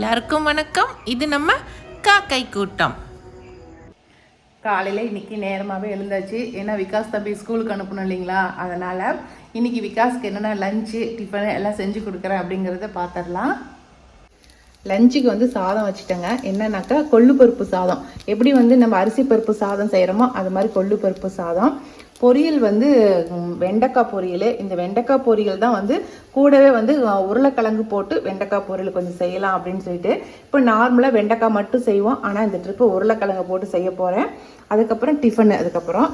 எல்லாருக்கும் வணக்கம். இது நம்ம காக்கை கூட்டம். காலையில் இன்னைக்கு நேரமாகவே எழுந்தாச்சு. ஏன்னா விகாஸ் தம்பி ஸ்கூலுக்கு அனுப்பணும் இல்லைங்களா? அதனால் இன்னைக்கு விகாஸ்க்கு என்னென்ன லஞ்சு டிஃபன் எல்லாம் செஞ்சு கொடுக்குறேன் அப்படிங்கிறத பார்த்துடலாம் லஞ்சுக்கு வந்து சாதம் வச்சுட்டேங்க. என்னன்னாக்கா கொள்ளு பருப்பு சாதம். எப்படி வந்து நம்ம அரிசி பருப்பு சாதம் செய்கிறோமோ அது மாதிரி கொள்ளு பருப்பு சாதம். பொரியல் வந்து வெண்டைக்காய் பொரியல். இந்த வெண்டைக்காய் பொரியல் தான் வந்து கூடவே வந்து உருளைக்கிழங்கு போட்டு வெண்டைக்காய் பொரியல் கொஞ்சம் செய்யலாம் அப்படின்னு சொல்லிட்டு இப்போ நார்மலாக வெண்டைக்காய் மட்டும் செய்வோம். ஆனால் இந்த ட்ரிப்பு உருளைக்கிழங்கு போட்டு செய்ய போகிறேன் அதுக்கப்புறம் டிஃபனு அதுக்கப்புறம்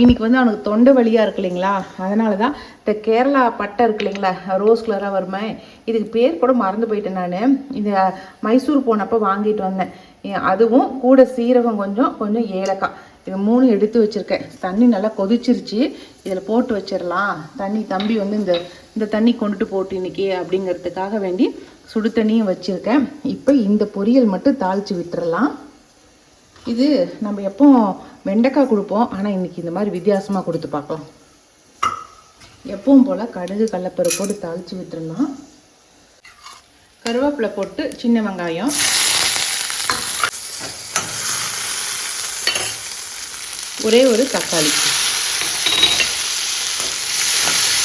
இன்னைக்கு வந்து அவனுக்கு தொண்டை வலியாக இருக்கு இல்லைங்களா? அதனால தான் இந்த கேரளா பட்டை இருக்கு இல்லைங்களா? ரோஸ் கலராக வருமே. இதுக்கு பேர் கூட மறந்து போயிட்டேன் நான். இந்த மைசூர் போனப்போ வாங்கிட்டு வந்தேன். அதுவும் கூட சீரகம் கொஞ்சம் கொஞ்சம் ஏலக்காய். இது மூணு எடுத்து வச்சுருக்கேன். தண்ணி நல்லா கொதிச்சிருச்சு. இதில் போட்டு வச்சிடலாம் தண்ணி தம்பி வந்து இந்த இந்த தண்ணி கொண்டுட்டு போட்டு இன்னைக்கு அப்படிங்கிறதுக்காக வேண்டி சுடு தண்ணியும் வச்சுருக்கேன். இப்போ இந்த பொரியல் மட்டும் தாளித்து விட்டுறலாம். இது நம்ம எப்போ வெண்டைக்காய் கொடுப்போம் ஆனால் இன்றைக்கி இந்த மாதிரி வித்தியாசமாக கொடுத்து பார்க்கலாம். எப்பவும் போல் கடுகு கடலப்பருப்போடு தாளித்து விட்டுறலாம். கருவேப்பிலை போட்டு சின்ன வெங்காயம். ஒரே ஒரு தக்காளி.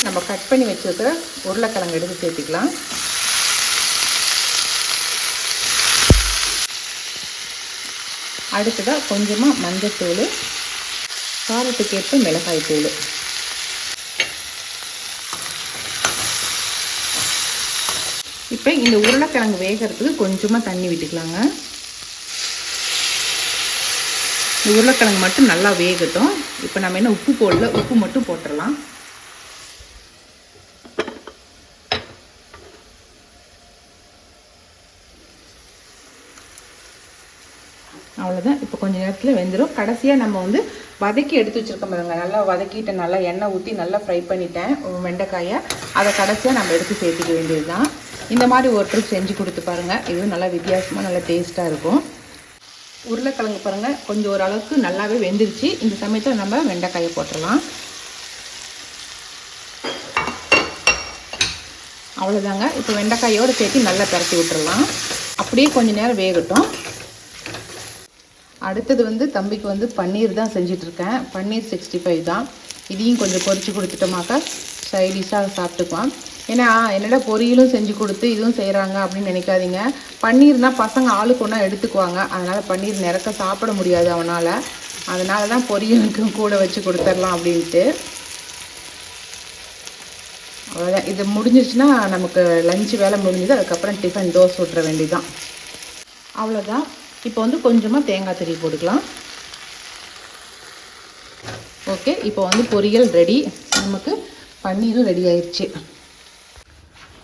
நம்ம கட் பண்ணி வச்சுருக்கிற உருளைக்கிழங்கு எடுத்து சேர்த்துக்கலாம். அடுத்ததாக கொஞ்சமாக மஞ்சத்தூள் காரத்துக்கேற்ப மிளகாய் தூள். இப்போ இந்த உருளைக்கிழங்கு வேகிறதுக்கு கொஞ்சமாக தண்ணி விட்டுக்கலாங்க. இந்த உருளைக்கிழங்கு மட்டும் நல்லா வேகட்டும். இப்போ நம்ம என்ன உப்பு போடல உப்பு மட்டும் போட்டுடலாம் அவ்வளோதான் இப்போ கொஞ்சம் நேரத்தில் வெந்துடும் கடைசியாக நம்ம வந்து வதக்கி எடுத்து வச்சிருக்கோம் பாருங்க. நல்லா வதக்கிட்டு நல்லா எண்ணெய் ஊற்றி நல்லா ஃப்ரை பண்ணிட்டேன் வெண்டைக்காயை. அதை கடைசியாக நம்ம எடுத்து சேர்த்துக்க வேண்டியது தான் இந்த மாதிரி ஒரு ட்ரிப் செஞ்சு கொடுத்து பாருங்கள் இதுவும் நல்லா வித்தியாசமாக நல்லா டேஸ்ட்டாக இருக்கும். உருளைக்கிழங்கு பாருங்கள் கொஞ்சம் ஓரளவுக்கு நல்லாவே வெந்துருச்சு. இந்த சமயத்தில் நம்ம வெண்டைக்காயை போட்டுடலாம். அவ்வளோதாங்க இப்போ வெண்டைக்காயோடு சேர்த்து நல்லா பரட்டி விட்டுடலாம். அப்படியே கொஞ்சம் நேரம் வேகட்டும். அடுத்தது வந்து தம்பிக்கு வந்து பன்னீர் தான் செஞ்சிட்ருக்கேன் பன்னீர் சிக்ஸ்டி ஃபைவ் தான். இதையும் கொஞ்சம் பொறிச்சு கொடுத்துட்டோமாக்கா. சைடிஷாக சாப்பிட்டுக்குவான் ஏன்னா என்னடா பொரியலும் செஞ்சு கொடுத்து இதுவும் செய்கிறாங்க அப்படின்னு நினைக்காதீங்க. பன்னீர்னால் பசங்க ஆளுக்கு ஒன்றா எடுத்துக்குவாங்க. அதனால் பன்னீர் நிறக்க சாப்பிட முடியாது அவனால். அதனால தான் பொரியலுக்கும் கூட வச்சு கொடுத்துர்லாம் அப்படின்ட்டு. அவ்வளோதான் இது முடிஞ்சிருச்சுன்னா நமக்கு லஞ்ச் வேலை முடிஞ்சது. அதுக்கப்புறம் டிஃபன் தோசை விட்ற வேண்டியதுதான். அவ்வளோதான் இப்போ வந்து கொஞ்சமாக தேங்காய் திருவி போட்டுக்கலாம். ஓகே இப்போ வந்து பொரியல் ரெடி நமக்கு பன்னீரும் ரெடி ஆயிடுச்சு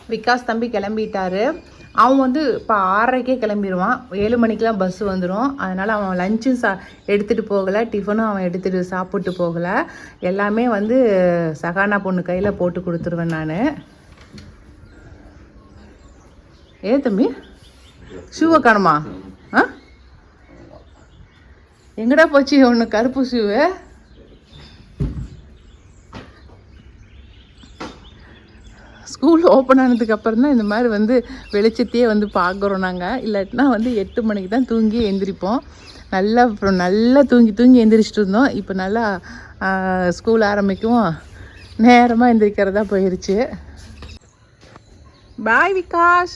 விகாஸ் தம்பி கிளம்பிட்டாரு. அவன் வந்து இப்போ ஆறரைக்கே கிளம்பிடுவான் ஏழு மணிக்கெலாம் பஸ் வந்துடும் அதனால் அவன் லஞ்சும் சா எடுத்துகிட்டு போகலை. டிஃபனும் அவன் எடுத்துகிட்டு சாப்பிட்டு போகலை. எல்லாமே வந்து சகானா பொண்ணு கையில் போட்டு கொடுத்துருவேன் நான். ஏ தம்பி? ஷூவை காணுமா ஆ? எங்கடா போச்சு ஒன்று கருப்பு ஷூவு ஸ்கூல் ஓப்பன் ஆனதுக்கு அப்புறம் தான் இந்த மாதிரி வந்து வெளிச்சத்தையே வந்து பார்க்குறோம் நாங்கள் இல்லாட்டினா வந்து எட்டு மணிக்கு தான் தூங்கி எந்திரிப்போம். நல்லா அப்புறம் நல்லா தூங்கி தூங்கி எந்திரிச்சிட்டு இருந்தோம். இப்போ நல்லா ஸ்கூல் ஆரம்பிக்கும் நேரமாக எந்திரிக்கிறதா போயிருச்சு. பாய் விகாஸ்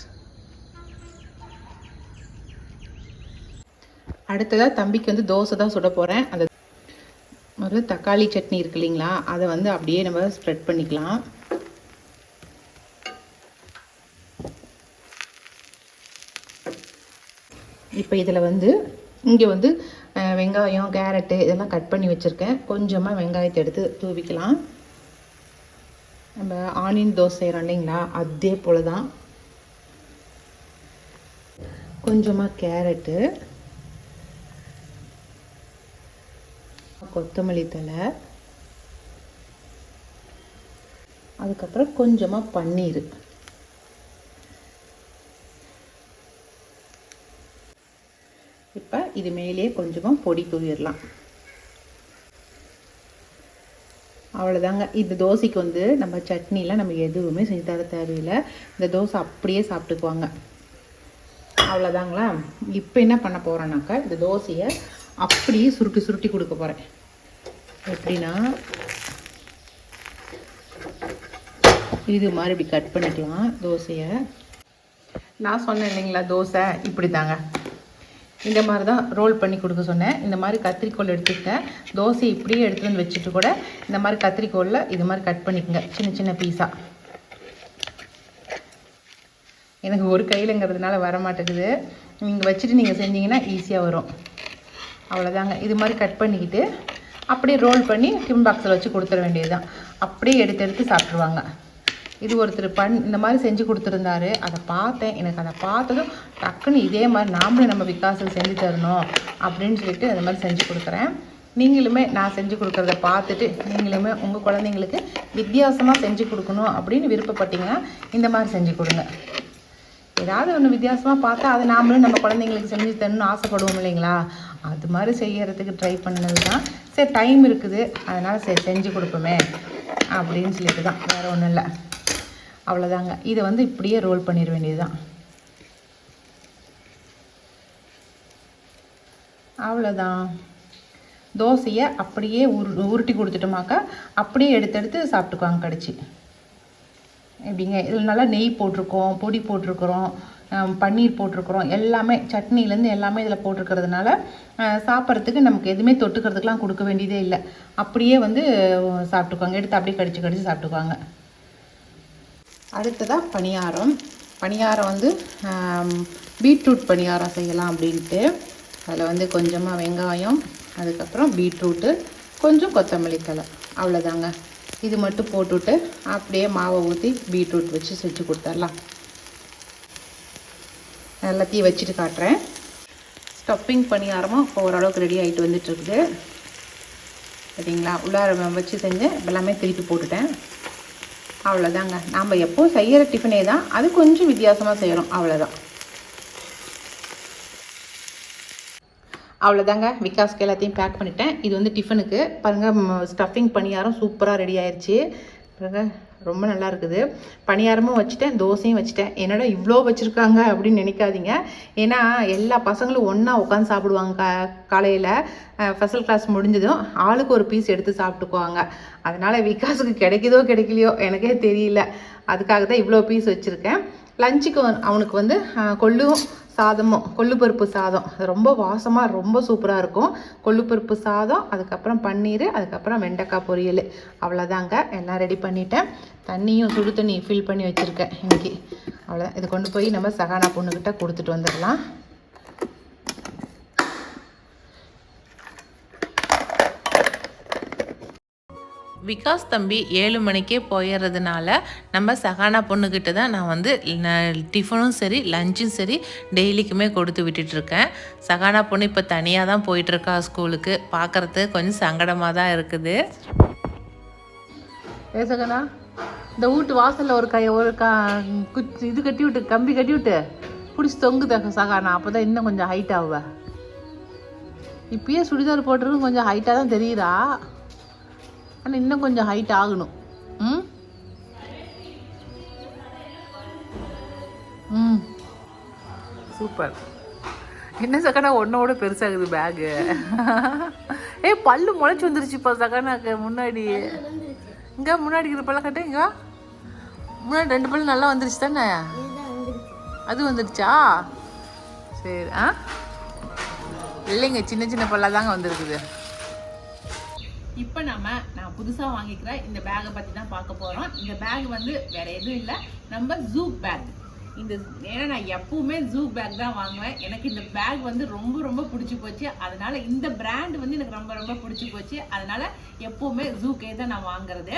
அடுத்ததாக தம்பிக்கு வந்து தோசை தான் சுட போகிறேன் அந்த முதல்ல தக்காளி சட்னி இருக்கு இல்லைங்களா? அதை வந்து அப்படியே நம்ம ஸ்ப்ரெட் பண்ணிக்கலாம். இப்போ இதில் வந்து இங்கே வந்து வெங்காயம் கேரட்டு இதெல்லாம் கட் பண்ணி வச்சுருக்கேன். கொஞ்சமாக வெங்காயத்தை எடுத்து தூவிக்கலாம். நம்ம ஆனியன் தோசை செய்கிறோம் இல்லைங்களா? அதே போல் தான் கொஞ்சமாக கேரட்டு. கொத்தமல்லி தழை. அதுக்கப்புறம் கொஞ்சமாக பன்னீர் இப்போ இது மேலேயே கொஞ்சமாக பொடி தூவிடலாம். அவ்வளோதாங்க இந்த தோசைக்கு வந்து நம்ம சட்னிலாம் நம்ம எதுவுமே செஞ்சு தர தேவையில்லை. இந்த தோசை அப்படியே சாப்பிட்டுக்குவாங்க. அவ்வளோதாங்களா இப்போ என்ன பண்ண போகிறேன்னாக்கா இந்த தோசையை அப்படியே சுருட்டி சுருட்டி கொடுக்க போகிறேன் எப்படின்னா இது மாதிரி இப்படி கட் பண்ணிக்கலாம் தோசையை. நான் சொன்னேன் இல்லைங்களா தோசை? இப்படி தாங்க இந்த மாதிரி தான் ரோல் பண்ணி கொடுக்க சொன்னேன். இந்த மாதிரி கத்திரிக்கோல் எடுத்துக்கிட்டேன். தோசை இப்படியே எடுத்துகிட்டு வந்து வச்சுட்டு கூட இந்த மாதிரி கத்திரிக்கோலில் இது மாதிரி கட் பண்ணிக்கோங்க. சின்ன சின்ன பீஸாக எனக்கு ஒரு கையிலங்கிறதுனால வர மாட்டேங்குது. நீங்கள் வச்சுட்டு நீங்கள் செஞ்சீங்கன்னா ஈஸியாக வரும். அவ்வளோதாங்க இது மாதிரி கட் பண்ணிக்கிட்டு அப்படியே ரோல் பண்ணி டிம் பாக்ஸில் வச்சு கொடுத்துட வேண்டியது தான் அப்படியே எடுத்து எடுத்து சாப்பிட்ருவாங்க இது ஒருத்தர் பண் இந்த மாதிரி செஞ்சு கொடுத்துருந்தாரு. அதை பார்த்தேன். எனக்கு அதை பார்த்ததும் டக்குன்னு இதே மாதிரி நாமளும் நம்ம விகாசில் செஞ்சு தரணும் அப்படின்னு சொல்லிட்டு அந்த மாதிரி செஞ்சு கொடுக்குறேன். நீங்களுமே நான் செஞ்சு கொடுக்குறத பார்த்துட்டு நீங்களுமே உங்கள் குழந்தைங்களுக்கு வித்தியாசமாக செஞ்சு கொடுக்கணும் அப்படின்னு விருப்பப்பட்டீங்கன்னா இந்த மாதிரி செஞ்சு கொடுங்க. ஏதாவது ஒன்று வித்தியாசமாக பார்த்தா அதை நாமளும் நம்ம குழந்தைங்களுக்கு செஞ்சு தரணும்னு ஆசைப்படுவோம் இல்லைங்களா? அது மாதிரி செய்யறதுக்கு ட்ரை பண்ணது தான் சரி டைம் இருக்குது. அதனால் சரி செஞ்சு கொடுப்போமே அப்படின்னு சொல்லிட்டு தான் வேறு ஒன்றும் இல்லை. அவ்வளோதாங்க இதை வந்து இப்படியே ரோல் பண்ணிட வேண்டியது தான் அவ்வளோதான் தோசையை அப்படியே உரு உருட்டி கொடுத்துட்டோமாக்கா அப்படியே எடுத்து எடுத்து சாப்பிட்டுக்குவாங்க கடிச்சு. எப்படிங்க? இதில் நல்லா நெய் போட்டிருக்கோம் பொடி போட்டிருக்கிறோம் பன்னீர் போட்டிருக்கிறோம் எல்லாமே சட்னிலேருந்து எல்லாமே இதில் போட்டிருக்கிறதுனால சாப்பிட்றதுக்கு நமக்கு எதுவுமே தொட்டுக்கிறதுக்கெலாம் கொடுக்க வேண்டியதே இல்லை. அப்படியே வந்து சாப்பிட்டுக்குவாங்க. எடுத்து அப்படியே கடிச்சு கடிச்சு சாப்பிட்டுக்குவாங்க. அடுத்ததாக பணியாரம். பணியாரம் வந்து பீட்ரூட் பணியாரம் செய்யலாம் அப்படின்ட்டு. அதில் வந்து கொஞ்சமாக வெங்காயம் அதுக்கப்புறம் பீட்ரூட்டு கொஞ்சம் கொத்தமல்லி தலை அவ்வளோதாங்க இது மட்டும் போட்டுவிட்டு அப்படியே மாவை ஊற்றி பீட்ரூட் வச்சு செஞ்சு கொடுத்துடலாம். எல்லாத்தையும் வச்சுட்டு காட்டுறேன். ஸ்டப்பிங் பணியாரமும் இப்போ ஓரளவுக்கு ரெடி ஆகிட்டு வந்துட்டுருக்குது சரிங்களா? உள்ளார வச்சு செஞ்சு எல்லாமே திருப்பி போட்டுட்டேன். அவ்வளோதாங்க நாம் எப்போ செய்கிற டிஃபனே தான் அது கொஞ்சம் வித்தியாசமாக செய்கிறோம் அவ்வளோதான் அவ்வளோதாங்க விகாஸ்க்கு எல்லாத்தையும் பேக் பண்ணிட்டேன். இது வந்து டிஃபனுக்கு பாருங்கள் ஸ்டஃபிங் பணியாரம் சூப்பராக ரெடி ஆயிடுச்சு பாருங்க ரொம்ப நல்லா இருக்குது. பணியாரமும் வச்சுட்டேன் தோசையும் வச்சுட்டேன். என்னடா இவ்வளோ வச்சுருக்காங்க அப்படின்னு நினைக்காதீங்க. ஏன்னா எல்லா பசங்களும் ஒன்றா உட்காந்து சாப்பிடுவாங்க கா காலையில். ஸ்பெஷல் கிளாஸ் முடிஞ்சதும் ஆளுக்கு ஒரு பீஸ் எடுத்து சாப்பிட்டுக்குவாங்க. அதனால் விகாஸுக்கு கிடைக்குதோ கிடைக்கலையோ எனக்கே தெரியல. அதுக்காக தான் இவ்வளோ பீஸ் வச்சுருக்கேன். லஞ்சுக்கு அவனுக்கு வந்து கொள்ளும் சாதமும் கொள்ளு பருப்பு சாதம். அது ரொம்ப வாசமாக ரொம்ப சூப்பராக இருக்கும். கொள்ளு பருப்பு சாதம் அதுக்கப்புறம் பன்னீர் அதுக்கப்புறம் வெண்டைக்காய் பொரியல். அவ்வளோதாங்க. எல்லாம் ரெடி பண்ணிட்டேன். தண்ணியும் சுடு தண்ணி ஃபில் பண்ணி வச்சுருக்கேன் இன்றைக்கி அவ்வளோதான். இது கொண்டு போய் நம்ம சகானா பொண்ணுக்கிட்ட கொடுத்துட்டு வந்துடலாம். விகாஸ் தம்பி ஏழு மணிக்கே போயிடுறதுனால நம்ம சகானா பொண்ணுக்கிட்ட தான் நான் வந்து டிஃபனும் சரி லஞ்சும் சரி டெய்லிக்குமே கொடுத்து விட்டுட்ருக்கேன். சகானா பொண்ணு இப்போ தனியாக தான் போயிட்டுருக்கா ஸ்கூலுக்கு. பார்க்குறதுக்கு கொஞ்சம் சங்கடமாக தான் இருக்குது. ஏ சகனா இந்த வீட்டு வாசலில் ஒரு கை ஒரு கா குச்சி இது கட்டி விட்டு கம்பி கட்டி விட்டு பிடிச்சி தொங்குத சகானா. அப்போ தான் இன்னும் கொஞ்சம் ஹைட் ஆகுவேன் இப்பயே சுடிதார் போட்டுருக்கும் கொஞ்சம் ஹைட்டாக தான் தெரியுதா? ஆனால் இன்னும் கொஞ்சம் ஹைட் ஆகணும். ம்? ம். சூப்பர். என்ன சக்கனா ஒன்னோட பெருசாகுது பேகு ஏ பல்லு முளைச்சி வந்துருச்சுப்பா சக்கனாக்கு முன்னாடி. இங்கே முன்னாடி இருக்கிற பல்ல கட்டு முன்னாடி ரெண்டு பல்லு நல்லா வந்துருச்சு தானே? அது வந்துருச்சா? சரி ஆ? இல்லைங்க சின்ன சின்ன பல்லாக தாங்க வந்திருக்குது. இப்போ நம்ம நான் புதுசாக வாங்கிக்கிற இந்த பேகை பற்றி தான் பார்க்க போகிறோம் இந்த பேக் வந்து வேறு எதுவும் இல்லை. நம்ம ஜூ பேக் இந்த ஏன்னா நான் எப்பவுமே ஜூ பேக் தான் வாங்குவேன். எனக்கு இந்த பேக் வந்து ரொம்ப ரொம்ப பிடிச்சி போச்சு. அதனால இந்த பிராண்ட் வந்து எனக்கு ரொம்ப ரொம்ப பிடிச்சி போச்சு. அதனால எப்பவுமே ஜூக்கே தான் நான் வாங்குறது.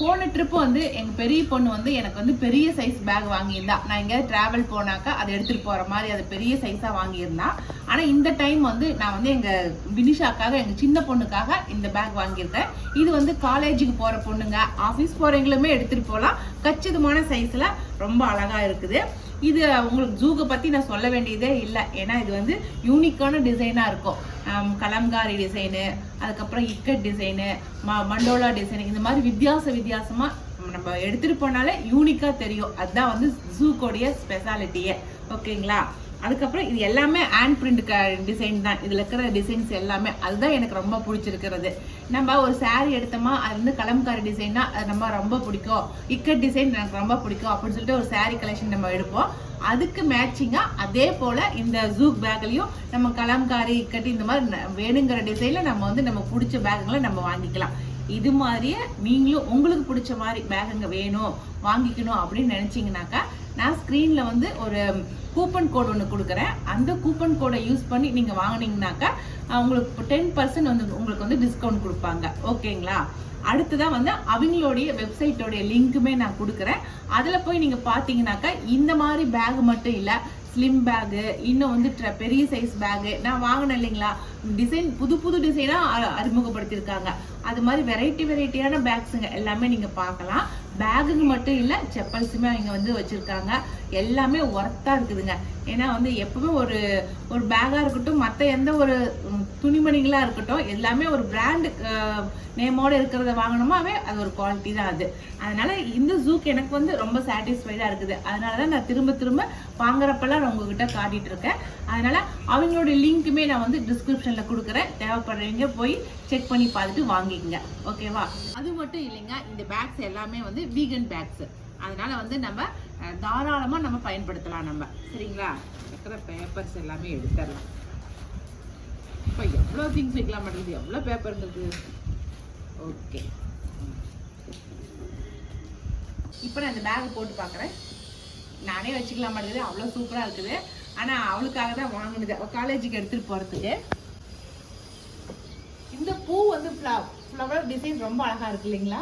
போன ட்ரிப்பு வந்து எங்கள் பெரிய பொண்ணு வந்து எனக்கு வந்து பெரிய சைஸ் பேக் வாங்கியிருந்தா. நான் எங்கேயாவது ட்ராவல் போனாக்கா அதை எடுத்துகிட்டு போகிற மாதிரி அது பெரிய சைஸாக வாங்கியிருந்தா. ஆனால் இந்த டைம் வந்து நான் வந்து எங்கள் வினிஷாக்காக எங்கள் சின்ன பொண்ணுக்காக இந்த பேக் வாங்கியிருக்கேன். இது வந்து காலேஜுக்கு போகிற பொண்ணுங்க ஆஃபீஸ் போகிறவங்களுமே எடுத்துகிட்டு போகலாம். கச்சிதமான சைஸில் ரொம்ப அழகாக இருக்குது. இது உங்களுக்கு ஜூகை பற்றி நான் சொல்ல வேண்டியதே இல்லை. ஏன்னா இது வந்து யூனிக்கான டிசைனாக இருக்கும். கலம்காரி டிசைனு அதுக்கப்புறம் இக்கட் டிசைனு ம மண்டோலா டிசைனு இந்த மாதிரி வித்தியாச வித்தியாசமாக நம்ம எடுத்துட்டு போனாலே யூனிக்கா தெரியும். அதுதான் வந்து ஜூக்கோடைய ஸ்பெஷாலிட்டியே ஓகேங்களா அதுக்கப்புறம் இது எல்லாமே ஹேண்ட் பிரிண்ட் டிசைன் தான். இதில் இருக்கிற டிசைன்ஸ் எல்லாமே. அதுதான் எனக்கு ரொம்ப பிடிச்சிருக்கிறது. நம்ம ஒரு saree எடுத்தோமா அது வந்து கலம்காரி டிசைன்னா அது நம்ம ரொம்ப பிடிக்கும். இக்கட் டிசைன் எனக்கு ரொம்ப பிடிக்கும் அப்படின்னு சொல்லிட்டு ஒரு saree கலெக்ஷன் நம்ம எடுப்போம். அதுக்கு மேட்சிங்காக அதே போல் இந்த ஜூக் பேக்லேயும் நம்ம கலம்காரி இக்கட்டு இந்த மாதிரி ந- வேணுங்கிற டிசைனில் நம்ம வந்து நம்ம பிடிச்ச பேக்குங்களை நம்ம வாங்கிக்கலாம். இது மாதிரியே நீங்களும் உங்களுக்கு பிடிச்ச மாதிரி பேகுங்க வேணும் வாங்கிக்கணும் அப்படின்னு நினச்சிங்கனாக்கா நான் ஸ்க்ரீனில் வந்து ஒரு கூப்பன் கோடு ஒன்று கொடுக்குறேன். அந்த கூப்பன் கோடை யூஸ் பண்ணி நீங்கள் வாங்கினீங்கனாக்கா உங்களுக்கு டென் பர்சன்ட் வந்து உங்களுக்கு வந்து டிஸ்கவுண்ட் கொடுப்பாங்க. ஓகேங்களா அடுத்ததான் வந்து அவங்களுடைய வெப்சைட்டோடைய லிங்க்குமே நான் கொடுக்குறேன். அதில் போய் நீங்கள் பார்த்தீங்கன்னாக்கா இந்த மாதிரி பேக் மட்டும் இல்லை ஸ்லிம் பேகு இன்னும் வந்து பெரிய சைஸ் பேகு நான் வாங்கினேன் இல்லைங்களா? டிசைன் புது புது டிசைனாக அறிமுகப்படுத்தியிருக்காங்க. அது மாதிரி வெரைட்டி வெரைட்டியான பேக்ஸுங்க எல்லாமே நீங்கள் பார்க்கலாம். பேகுங்க மட்டும் இல்லை செப்பல்ஸுமே இங்கே வந்து வச்சுருக்காங்க. எல்லாமே ஒர்த்தாக இருக்குதுங்க. ஏன்னா வந்து எப்பவுமே ஒரு ஒரு பேக்காக இருக்கட்டும் மற்ற எந்த ஒரு துணிமணிகளாக இருக்கட்டும் எல்லாமே ஒரு பிராண்டு நேமோட இருக்கிறத வாங்கணுமாவே அது ஒரு குவாலிட்டி தான் அது. அதனால் இந்த ஜூக் எனக்கு வந்து ரொம்ப சாட்டிஸ்ஃபைடாக இருக்குது. அதனால தான் நான் திரும்ப திரும்ப வாங்குறப்பெல்லாம் நான் உங்ககிட்ட காட்டிகிட்டு இருக்கேன். அதனால் அவங்களோட லிங்க்குமே நான் வந்து டிஸ்கிரிப்ஷனில் கொடுக்குறேன். தேவைப்படுறவங்க போய் செக் பண்ணி பார்த்துட்டு வாங்கிக்கங்க. ஓகேவா அது மட்டும் இல்லைங்க இந்த பேக்ஸ் எல்லாமே வந்து வீகன் பேக்ஸு அதனால வந்து நம்ம தாராளமாக நம்ம பயன்படுத்தலாம் நம்ம. சரிங்களா? இருக்கிற பேப்பர்ஸ் எல்லாமே எடுத்துடலாம். இப்போ எவ்வளோ திங்ஸ் வைக்கலாம் மாட்டேங்குது எவ்வளோ பேப்பர் இருக்குது ஓகே இப்போ நான் இந்த பேக் போட்டு பார்க்குறேன் நானே வச்சுக்கலாம் மாட்டேங்குது அவ்வளோ சூப்பராக இருக்குது. ஆனால் அவளுக்காக தான் வாங்கினது. அவள் காலேஜுக்கு எடுத்துகிட்டு போகிறதுக்கு இந்த பூ வந்து ஃப்ளவர் டிசைன் ரொம்ப அழகாக இருக்கு இல்லைங்களா?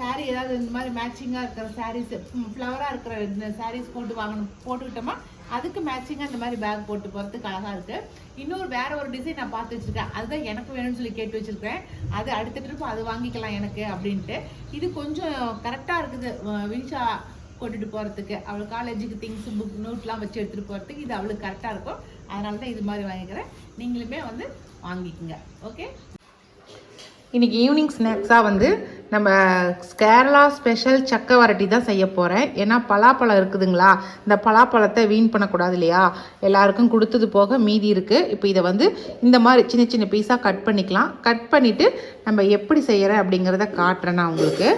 சாரீ ஏதாவது இந்த மாதிரி மேட்சிங்காக இருக்கிற சாரீஸ் ஃப்ளவராக இருக்கிற இந்த சாரீஸ் போட்டு வாங்கணும் போட்டுக்கிட்டோமா அதுக்கு மேட்சிங்காக இந்த மாதிரி பேக் போட்டு போகிறதுக்கு அழகாக இருக்குது இன்னொரு வேற ஒரு டிசைன் நான் பார்த்து வச்சுருக்கேன். அதுதான் எனக்கு வேணும்னு சொல்லி கேட்டு வச்சுருக்கேன் அது அடுத்த ட்ரிப் அது வாங்கிக்கலாம் எனக்கு அப்படின்ட்டு. இது கொஞ்சம் கரெக்டாக இருக்குது. வின்ஷா வினிஷா கொண்டுட்டு போகிறதுக்கு அவள் காலேஜுக்கு திங்ஸ் புக் நோட்லாம் வச்சு எடுத்துகிட்டு போகிறதுக்கு இது அவளுக்கு கரெக்டாக இருக்கும். அதனால தான் இது மாதிரி வாங்கிக்கிறேன். நீங்களுமே வந்து வாங்கிக்கோங்க. ஓகே இன்றைக்கி ஈவினிங் ஸ்நாக்ஸாக வந்து நம்ம கேரளா ஸ்பெஷல் சக்கை வரட்டி தான் செய்ய போகிறேன் ஏன்னா பலாப்பழம் இருக்குதுங்களா? இந்த பலாப்பழத்தை வீண் பண்ணக்கூடாது இல்லையா? எல்லாருக்கும் கொடுத்தது போக மீதி இருக்குது இப்போ இதை வந்து இந்த மாதிரி சின்ன சின்ன பீஸாக கட் பண்ணிக்கலாம். கட் பண்ணிவிட்டு நம்ம எப்படி செய்கிறேன் அப்படிங்கிறத காட்டுறேன் நான் உங்களுக்கு.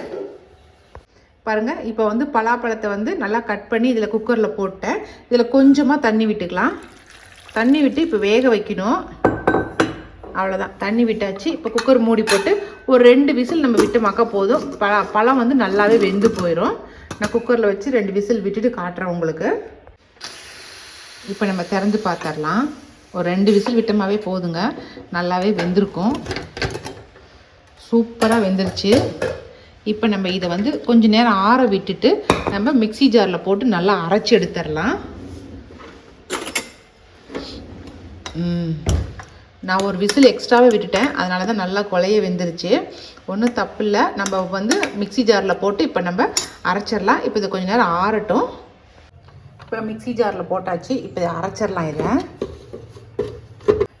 பாருங்கள் இப்போ வந்து பலாப்பழத்தை வந்து நல்லா கட் பண்ணி இதில் குக்கரில் போட்டேன். இதில் கொஞ்சமாக தண்ணி விட்டுக்கலாம். தண்ணி விட்டு இப்போ வேக வைக்கணும். அவ்வளோதான் தண்ணி விட்டாச்சு. இப்போ குக்கர் மூடி போட்டு ஒரு ரெண்டு விசில் நம்ம விட்டோமாக்கா போதும். பழ பழம் வந்து நல்லாவே வெந்து போயிடும் நான் குக்கரில் வச்சு ரெண்டு விசில் விட்டுட்டு காட்டுறேன் உங்களுக்கு. இப்போ நம்ம திறந்து பார்த்துடலாம் ஒரு ரெண்டு விசில் விட்டோமாவே போதுங்க. நல்லாவே வெந்திருக்கும். சூப்பராக வெந்துருச்சு. இப்போ நம்ம இதை வந்து கொஞ்ச நேரம் ஆற விட்டுட்டு நம்ம மிக்ஸி ஜாரில் போட்டு நல்லா அரைச்சி எடுத்துடலாம். ம். நான் ஒரு விசில் எக்ஸ்ட்ராவே விட்டுட்டேன். அதனால தான் நல்லா கொலைய வெந்துருச்சு. ஒன்றும் தப்பு இல்லை நம்ம வந்து மிக்ஸி ஜாரில் போட்டு இப்போ நம்ம அரைச்சிடலாம். இப்போ இது கொஞ்சம் நேரம் ஆறட்டும். இப்போ மிக்ஸி ஜாரில் போட்டாச்சு. இப்போ இதை அரைச்சிடலாம் இதை.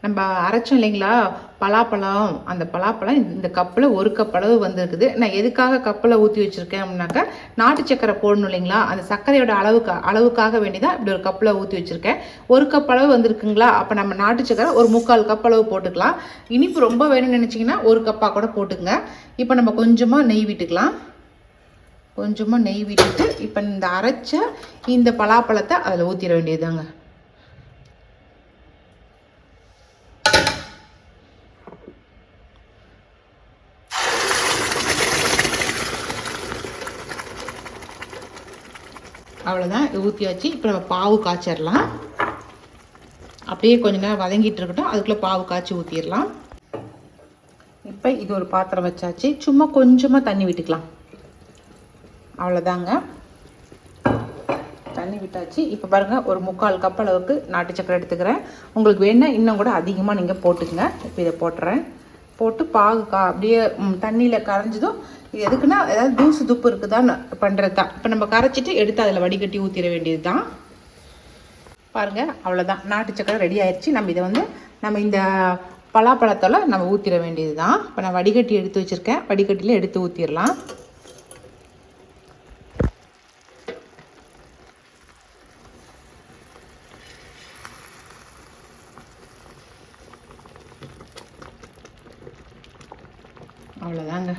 நம்ம அரைச்சோம் இல்லைங்களா? பலாப்பழம். அந்த பலாப்பழம் இந்த- கப்பில் ஒரு கப் அளவு வந்திருக்குது. நான் எதுக்காக கப்பில் ஊற்றி வச்சுருக்கேன் அப்படின்னாக்கா நாட்டு சக்கரை போடணும் இல்லைங்களா? அந்த சர்க்கரையோட அளவுக்கு அளவுக்காக வேண்டிதான் இப்படி ஒரு கப்பில் ஊற்றி வச்சுருக்கேன். ஒரு கப் அளவு வந்திருக்குங்களா? அப்போ நம்ம நாட்டு சக்கரை ஒரு முக்கால் கப் அளவு போட்டுக்கலாம். இனிப்பு ரொம்ப வேணும்னு நினச்சிங்கன்னா ஒரு கப்பாக கூட போட்டுக்கங்க. இப்போ நம்ம கொஞ்சமாக நெய் விட்டுக்கலாம். கொஞ்சமாக நெய் விட்டுட்டு இப்போ இந்த அரைச்ச இந்த பலாப்பழத்தை அதில் ஊற்றிட வேண்டியதுதாங்க. அவ்வளோதான் ஊற்றியாச்சு இப்போ நம்ம பாவு காய்ச்சிடலாம். அப்படியே கொஞ்ச நேரம் வதங்கிட்டு இருக்கட்டும். அதுக்குள்ளே பாவு காய்ச்சி ஊற்றிடலாம் இப்போ இது ஒரு பாத்திரம் வச்சாச்சு. சும்மா கொஞ்சமாக தண்ணி விட்டுக்கலாம். அவ்வளோதாங்க தண்ணி விட்டாச்சு. இப்போ பாருங்கள் ஒரு முக்கால் கப் அளவுக்கு நாட்டு சக்கரை எடுத்துக்கிறேன். உங்களுக்கு வேணால் இன்னும் கூட அதிகமாக நீங்கள் போட்டுக்கங்க. இப்போ இதை போட்டுறேன். போட்டு பாகு கா அப்படியே தண்ணியில் கரைஞ்சதும் இது எதுக்குன்னா ஏதாவது தூசு துப்பு இருக்குதான்னு பண்ணுறது தான் இப்போ நம்ம கரைச்சிட்டு எடுத்து அதில் வடிகட்டி ஊற்றிட வேண்டியது தான் பாருங்கள் அவ்வளோதான் நாட்டு சக்கரை ரெடி ஆயிடுச்சு நம்ம இதை வந்து நம்ம இந்த பலாப்பழத்தோல் நம்ம ஊற்றிட வேண்டியது தான் இப்போ நான் வடிகட்டி எடுத்து வச்சுருக்கேன். வடிகட்டியில் எடுத்து ஊற்றிடலாம் அவ்வளோதாங்க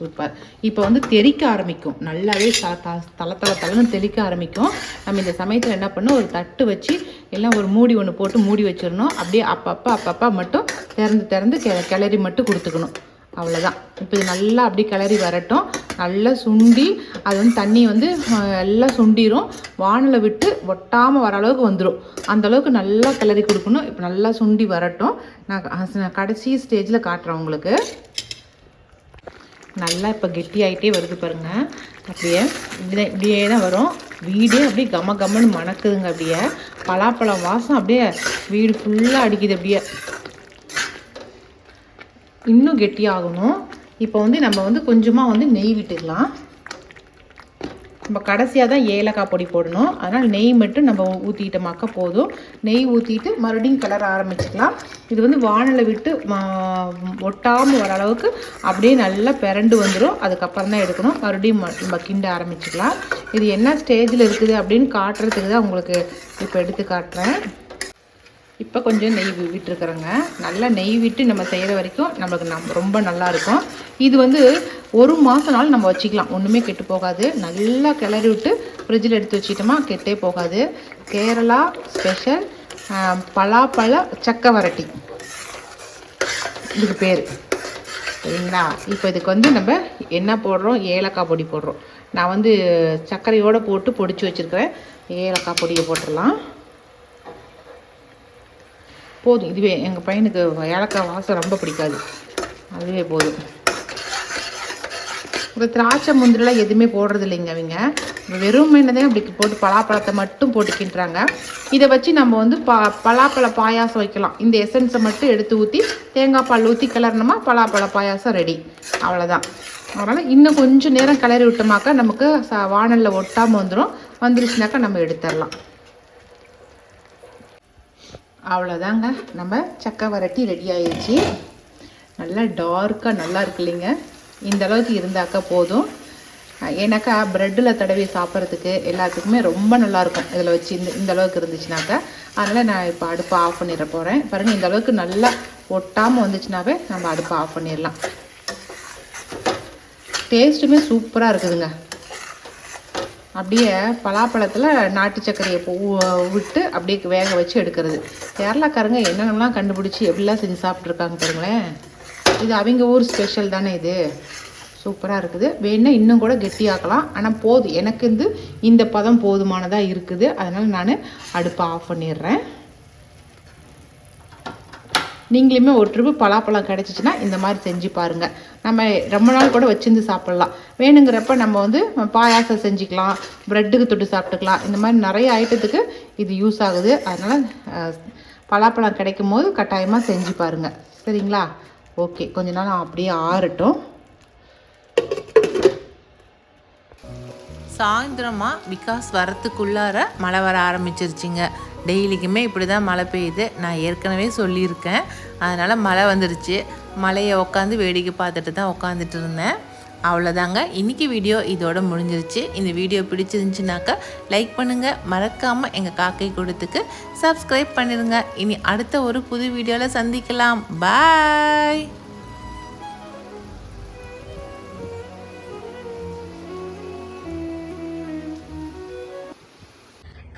சூப்பர். இப்போ வந்து தெறிக்க ஆரம்பிக்கும். நல்லாவே த த- தல தல தலன்னு தெளிக்க ஆரம்பிக்கும். நம்ம இந்த சமயத்தில் என்ன பண்ணணும் ஒரு தட்டு வச்சு எல்லாம் ஒரு மூடி ஒன்று போட்டு மூடி வச்சிடணும். அப்படியே அப்பப்போ அப்பப்போ மட்டும் திறந்து திறந்து கெ கிளறி மட்டும் கொடுத்துக்கணும். அவ்வளோதான் இப்போ இது நல்லா அப்படியே கிளறி வரட்டும். நல்லா சுண்டி அது வந்து தண்ணி வந்து எல்லாம் சுண்டிரும். வானலை விட்டு ஒட்டாமல் வர அளவுக்கு வந்துடும் அந்த அளவுக்கு நல்லா கிளறி கொடுக்கணும். இப்போ நல்லா சுண்டி வரட்டும். நான் நான் கடைசி ஸ்டேஜில் காட்டுறேன் உங்களுக்கு. நல்லா இப்போ கெட்டியாயிட்டே வருது பாருங்கள் அப்படியே இப்படிதான் இப்படியே தான் வரும். வீடே அப்படியே கம கமன்னு மணக்குதுங்க அப்படியே. பலாப்பழம் வாசம் அப்படியே வீடு ஃபுல்லாக அடிக்குது அப்படியே. இன்னும் கெட்டியாகணும். இப்போ வந்து நம்ம வந்து கொஞ்சமாக வந்து நெய் விட்டுக்கலாம். நம்ம கடைசியாக தான் ஏலக்காய் பொடி போடணும். அதனால் நெய் மட்டும் நம்ம ஊற்றிக்கிட்டோமாக்க போதும். நெய் ஊற்றிட்டு மறுபடியும் கிளற ஆரம்பிச்சுக்கலாம். இது வந்து வானலை விட்டு ஒட்டாமல் வர அளவுக்கு அப்படியே நல்லா பிறண்டு வந்துடும் அதுக்கப்புறம் தான் எடுக்கணும். மறுபடியும் ம- நம்ம கிண்ட ஆரம்பிச்சுக்கலாம். இது என்ன ஸ்டேஜில் இருக்குது அப்படின்னு காட்டுறதுக்கு தான் உங்களுக்கு இப்போ எடுத்து காட்டுறேன். இப்போ கொஞ்சம் நெய் விட்டுருக்குறோங்க விட்டுருக்குறேங்க. நல்லா நெய் விட்டு நம்ம செய்கிற வரைக்கும் நம்மளுக்கு நம் ரொம்ப நல்லா இருக்கும். இது வந்து ஒரு மாதம்னாலும் நம்ம வச்சுக்கலாம். ஒன்றுமே கெட்டு போகாது. நல்லா கிளறி விட்டு ஃப்ரிட்ஜில் எடுத்து வச்சுட்டோமா கெட்டே போகாது. கேரளா ஸ்பெஷல் பலாப்பழ சக்கை வரட்டி. இதுக்கு பேர். சரிங்களா? இப்போ இதுக்கு வந்து நம்ம என்ன போடுறோம் ஏலக்காய் பொடி போடுறோம். நான் வந்து சர்க்கரையோடு போட்டு பொடிச்சு வச்சுருக்கிறேன். ஏலக்காய் பொடியை போட்டுடலாம். போதும். இதுவே எங்கள் பையனுக்கு ஏலக்காய் வாசம் ரொம்ப பிடிக்காது. அதுவே போதும். இப்போ திராட்சை முந்திரிலாம் எதுவுமே போடுறது இல்லைங்க அவங்க. வெறும் தான் அப்படி போட்டு பலாப்பழத்தை மட்டும் போட்டு கிண்டுறாங்க. இதை வச்சு நம்ம வந்து பா பலாப்பழ பாயாசம் வைக்கலாம். இந்த எசன்ஸை மட்டும் எடுத்து ஊற்றி தேங்காய் பால் ஊற்றி கிளறினோமா பலாப்பழ பாயாசம் ரெடி அவ்வளோதான் அதனால் இன்னும் கொஞ்சம் நேரம் கிளறி விட்டோமாக்கா நமக்கு ச வானலில் ஒட்டாமல் வந்துடும் வந்துருச்சுனாக்கா நம்ம எடுத்துடலாம். அவ்வளோதாங்க நம்ம சக்கை வரட்டி ரெடி ஆயிடுச்சு நல்லா டார்க்காக நல்லா இருக்கு இல்லைங்க. இந்த அளவுக்கு இருந்தாக்கா போதும். ஏன்னாக்கா ப்ரெட்டில் தடவி சாப்பிட்றதுக்கு எல்லாத்துக்குமே ரொம்ப நல்லாயிருக்கும் இதில் வச்சு இந்த இந்த அளவுக்கு இருந்துச்சுனாக்கா. அதனால் நான் இப்போ அடுப்பை ஆஃப் பண்ணிட போகிறேன் பாருங்கள் இந்த அளவுக்கு நல்லா ஒட்டாமல் வந்துச்சுனாவே நம்ம அடுப்பை ஆஃப் பண்ணிடலாம். டேஸ்ட்டுமே சூப்பராக இருக்குதுங்க. அப்படியே பலாப்பழத்தில் நாட்டு சர்க்கரையை பூ விட்டு அப்படியே வேக வச்சு எடுக்கிறது. கேரளாக்காரங்க என்னென்னலாம் கண்டுபிடிச்சி எப்படிலாம் செஞ்சு சாப்பிட்ருக்காங்க பாருங்களேன். இது அவங்க ஊர் ஸ்பெஷல் தானே இது. சூப்பராக இருக்குது. வேணால் இன்னும் கூட கெட்டியாக்கலாம். ஆனால் போதும் எனக்கு வந்து இந்த பதம் போதுமானதாக இருக்குது. அதனால் நான் அடுப்பை ஆஃப் பண்ணிடுறேன். நீங்களுமே ஒரு ட்ரிப்பு பலாப்பழம் கிடச்சிச்சின்னா இந்த மாதிரி செஞ்சு பாருங்கள் நம்ம ரொம்ப நாள் கூட வச்சிருந்து சாப்பிட்லாம். வேணுங்கிறப்ப நம்ம வந்து பாயாசம் செஞ்சுக்கலாம் ப்ரெட்டுக்கு தொட்டு சாப்பிட்டுக்கலாம். இந்த மாதிரி நிறைய ஐட்டத்துக்கு இது யூஸ் ஆகுது. அதனால் பலாப்பழம் கிடைக்கும் போது கட்டாயமாக செஞ்சு பாருங்கள் சரிங்களா? ஓகே கொஞ்ச நாள் அப்படியே ஆறட்டும். சாயந்தரமாக விகாஸ் வரத்துக்குள்ளார மழை வர ஆரம்பிச்சிருச்சிங்க. டெய்லிக்குமே இப்படி தான் மழை பெய்யுது. நான் ஏற்கனவே சொல்லியிருக்கேன். அதனால் மழை வந்துடுச்சு மழையை உட்காந்து வேடிக்கை பார்த்துட்டு தான் உட்காந்துட்டு இருந்தேன். அவ்வளோதாங்க. இன்றைக்கி வீடியோ இதோட முடிஞ்சிருச்சு. இந்த வீடியோ பிடிச்சிருந்துச்சுனாக்கா லைக் பண்ணுங்கள் மறக்காமல் எங்கள் காக்கை கொடுத்துக்கு சப்ஸ்கிரைப் பண்ணிடுங்க இனி அடுத்த ஒரு புது வீடியோவில் சந்திக்கலாம். பாய்!